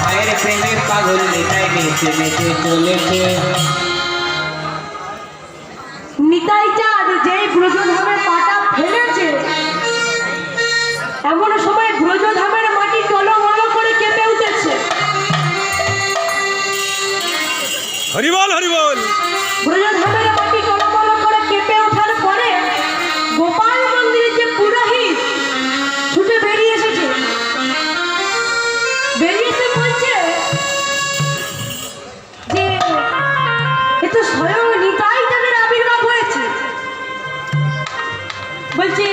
মায়ের প্রেমে পাগল নেতাই নেচে নেচে চলেছে নিতাই চাঁদ যেই ব্রজধামে পাটা ফেলেছে এমন সময় ব্রজধামের মাটি টলমল করে কেঁপে উঠেছে হরিবল। হরিবল। ব্রজধামের মাটি তো স্বয়ং নিতাই তাদের আবির্ভাব হয়েছে। বলছে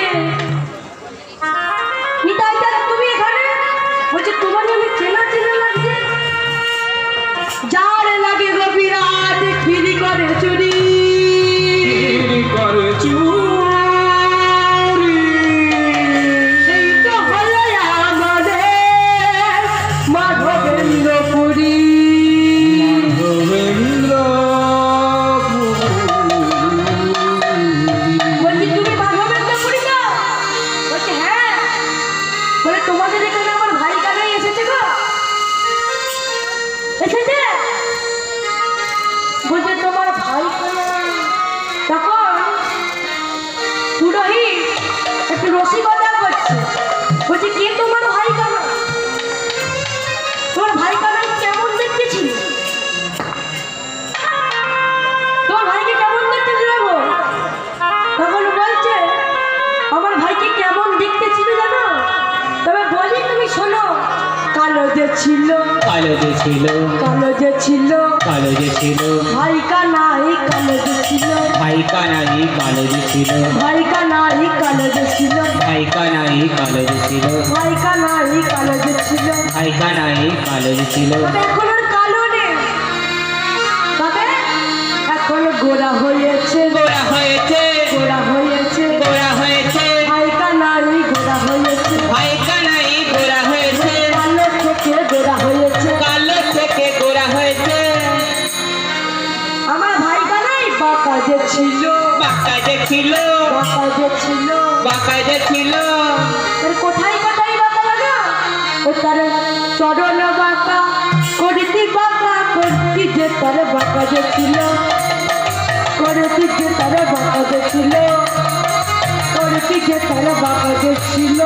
যে ছিল কালো যে ছিল কালো যে ছিল কালো যে ছিল ভাই কানাই কালো যে ছিল ভাই কানাই কালো যে ছিল ভাই কানাই কালো যে ছিল ভাই কানাই কালো যে ছিল ভাই কানাই কালো যে ছিল ভাই কানাই কালো যে ছিল যে ছিল। বাঁকা যে ছিল। বাঁকা যে ছিল। বাঁকা যে ছিল কোথায় কোথায় বাঁকা লাগা? ও তার চরণ বাঁকা করিতি বাঁকা করতি যে তার বাঁকা যে ছিল। করতি যে তার বাঁকা যে ছিল। করতি যে তার বাঁকা যে ছিল।